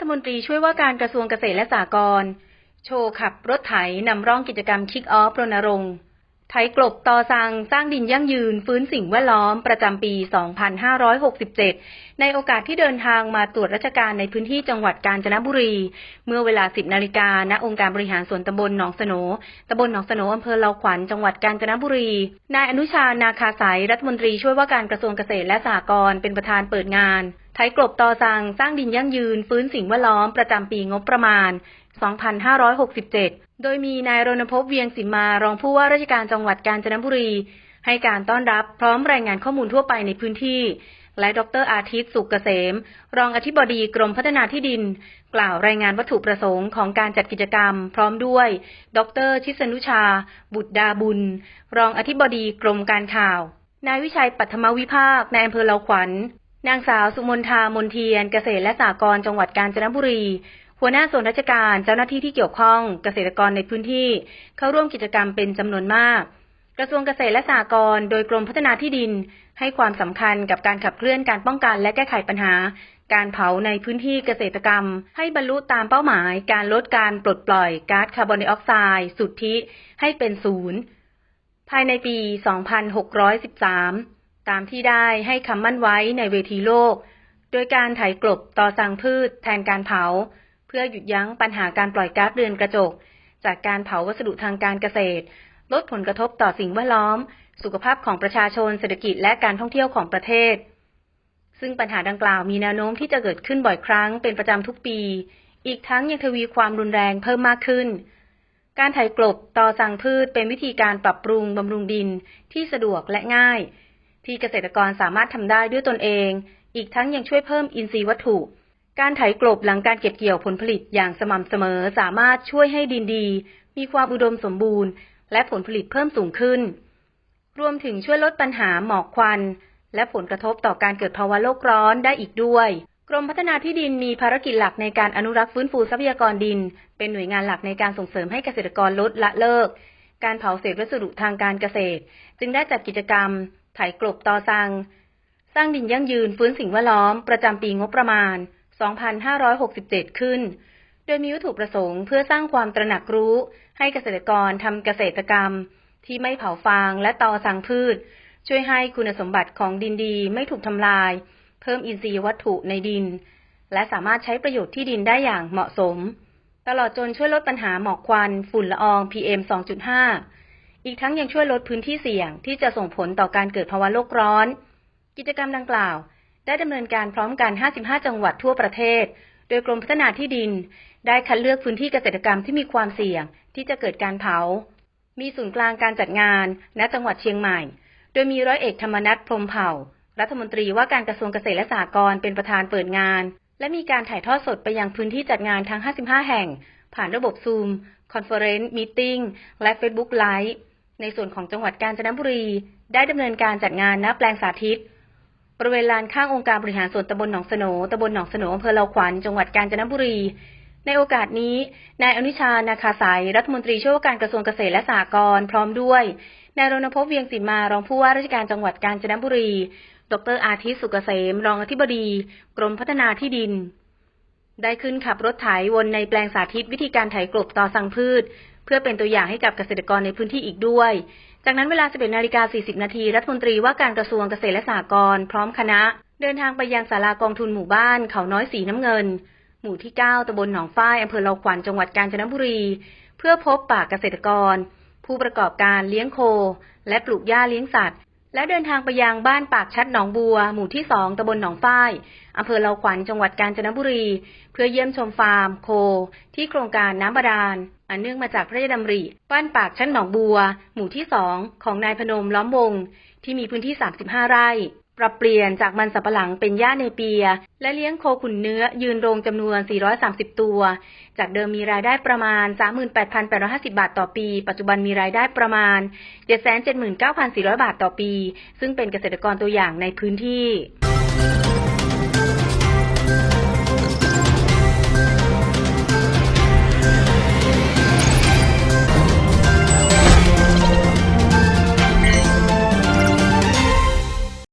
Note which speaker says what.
Speaker 1: ฐมนตรีช่วยว่าการกระทรวงเกษตรและสหกรณ์โชว์ขับรถไถนำร่องกิจกรรมคิกออฟรณรงค์ ไถกลบตอซังสร้างดินยั่งยืน ฟื้นสิ่งแวดล้อมประจำปี 2567 ในโอกาสที่เดินทางมาตรวจราชการในพื้นที่จังหวัดกาญจนบุรี เมื่อเวลา 10 นาฬิกาณองค์การบริหารส่วนตำบลหนองสโหนตำบลหนองสโหนอำเภอเลาขวัญจังหวัดกาญจนบุรี นายอนุชานาคาสายรัฐมนตรีช่วยว่าการกระทรวงเกษตรและสหกรณ์เป็นประธานเปิดงาน ไถกลบตอซังสร้างดินยั่งยืน ฟื้นสิ่งแวดล้อมประจำปีงบประมาณ 2567 โดยมีนายรณพพเวียงสิมมารองผู้ว่าราชการจังหวัดกาญจนบุรี ให้การต้อนรับพร้อมรายงานข้อมูลทั่วไปในพื้นที่ และดรอาทิตย์สุกเกษม รองอธิบดีกรมพัฒนาที่ดิน กล่าวรายงานวัตถุประสงค์ของการจัดกิจกรรม พร้อมด้วย ดรชิสนุชา บุตรดาบุญ รองอธิบดีกรมการข่าว นายวิชัยปัทมวิภาค นายอำเภอเลาขวัญ นางสาวสุมนทามนเทียน เกษตรและสหกรณ์จังหวัดกาญจนบุรี หัวหน้าส่วนราชการเจ้าหน้าที่ที่เกี่ยวข้องเกษตรกรในพื้นที่ เข้าร่วมกิจกรรมเป็นจำนวนมาก กระทรวงเกษตรและสหกรณ์โดยกรมพัฒนาที่ดิน ให้ความสำคัญกับการขับเคลื่อนการป้องกันและแก้ไขปัญหา การเผาในพื้นที่เกษตรกรรม ให้บรรลุตามเป้าหมาย การลดการปลดปล่อยก๊าซคาร์บอนไดออกไซด์สุทธิให้เป็นศูนย์ภายในปี 2613 ตามที่ได้ให้คำมั่นไว้ในเวทีโลก โดยการไถกลบต่อสั่งพืชแทนการเผา เพื่อหยุดยั้งปัญหาการปล่อยก๊าซเรือนกระจก จากการเผาวัสดุทางการเกษตร ลดผลกระทบต่อสิ่งแวดล้อม สุขภาพของประชาชนเศรษฐกิจและการท่องเที่ยวของประเทศ ซึ่งปัญหาดังกล่าวมีแนวโน้มที่จะเกิดขึ้นบ่อยครั้งเป็นประจำทุกปี อีกทั้งยังทวีความรุนแรงเพิ่มมากขึ้นการไถกลบต่อสั่งพืชเป็นวิธีการปรับปรุงบำรุงดินที่สะดวกและง่าย ที่เกษตรกรสามารถทำได้ด้วยตนเอง อีกทั้งยังช่วยเพิ่มอินทรีย์วัตถุ การไถกลบหลังการเก็บเกี่ยวผลผลิตอย่างสม่ำเสมอสามารถช่วยให้ดินดี มีความอุดมสมบูรณ์ และผลผลิตเพิ่มสูงขึ้น รวมถึงช่วยลดปัญหาหมอกควัน และผลกระทบต่อการเกิดภาวะโลกร้อนได้อีกด้วยกรมพัฒนาที่ดินมีภารกิจหลักในการอนุรักษ์ฟื้นฟูทรัพยากรดิน เป็นหน่วยงานหลักในการส่งเสริมให้เกษตรกรลดละเลิก การเผาเศษวัสดุทางการเกษตร จึงได้จัดกิจกรรม ไถกลบตอซัง สร้างดินยั่งยืนฟื้นสิ่งแวดล้อม ประจำปีงบประมาณ 2567 ขึ้น โดยมีวัตถุประสงค์เพื่อสร้างความตระหนักรู้ ให้เกษตรกรทำเกษตรกรรม ที่ไม่เผาฟางและตอสังพืช ช่วยให้คุณสมบัติของดินดีไม่ถูกทำลาย เพิ่มอินทรีย์วัตถุในดิน และสามารถใช้ประโยชน์ที่ดินได้อย่างเหมาะสม ตลอดจนช่วยลดปัญหาหมอกควัน ฝุ่นละออง PM 2.5 อีกทั้งยังช่วยลดพื้นที่เสี่ยงที่จะส่งผลต่อการเกิดภาวะโลกร้อน กิจกรรมดังกล่าว ได้ดำเนินการพร้อมกัน 55 จังหวัดทั่วประเทศ โดยกรมพัฒนาที่ดิน ได้คัดเลือกพื้นที่เกษตรกรรมที่มีความเสี่ยงที่จะเกิดการเผา มีศูนย์กลางการจัดงาน ณ จังหวัดเชียงใหม่ โดยมีร้อยเอกธรรมนัฐพรมเผ่า รัฐมนตรีว่าการกระทรวงเกษตรและสหกรณ์เป็นประธานเปิดงาน และมีการถ่ายทอดสดไปยังพื้นที่จัดงานทั้ง 55 แห่ง ผ่านระบบซูมคอนเฟอเรนซ์มีติ้งและ Facebook Live ในส่วนของจังหวัดกาญจนบุรี ได้ดำเนินการจัดงานณแปลงสาธิต บริเวณลานข้างองค์การบริหารส่วนตำบลหนองสโหนตำบลหนองสโหนอำเภอเลาขวัญจังหวัดกาญจนบุรี ในโอกาสนี้ นายอนุชา นาคาสายรัฐมนตรีช่วยว่าการกระทรวงเกษตรและสหกรณ์พร้อมด้วย นายรณพพเวียงศิลมารองผู้ว่าราชการจังหวัดกาญจนบุรี ดรอาทิตย์สุกเกษม รองอธิบดี กรมพัฒนาที่ดิน ได้ขึ้นขับรถไถวนในแปลงสาธิตวิธีการไถกลบต่อสังพืช เพื่อเป็นตัวอย่างให้กับเกษตรกรในพื้นที่อีกด้วย จากนั้นเวลา 11นาฬิกา40 นาทีรัฐมนตรีว่าการกระทรวงเกษตรและสหกรณ์พร้อมคณะ เดินทางไปยังศาลากองทุนหมู่บ้านเขาน้อยสีน้ำเงิน หมู่ที่ 9ตำบลหนองฝ้ายอำเภอเลาขวัญจังหวัดกาญจนบุรี เพื่อพบปะเกษตรกร ผู้ประกอบการเลี้ยงโค และปลูกหญ้าเลี้ยงสัตว์ และเดินทางไปยังบ้านปากชัดหนองบัว หมู่ที่2ตำบลหนองฝ้ายอำเภอเลาขวัญจังหวัดกาญจนบุรี เพื่อเยี่ยมชมฟาร์ม โค ที่โครงการน้ำบาดาลอันเนื่องมาจากพระราชดำริ บ้านปากชั้นหนองบัว หมู่ที่2ของนายพนมล้อมวงที่มีพื้นที่ 35 ไร่ ปรับเปลี่ยนจากมันสับปะหลังเป็นหญ้าเนเปีย และเลี้ยงโคขุนเนื้อยืนโรงจำนวน 430 ตัว จากเดิมมีรายได้ประมาณ 38,850 บาทต่อปี ปัจจุบันมีรายได้ประมาณ 779,400 บาทต่อปี ซึ่งเป็นเกษตรกรตัวอย่างในพื้นที่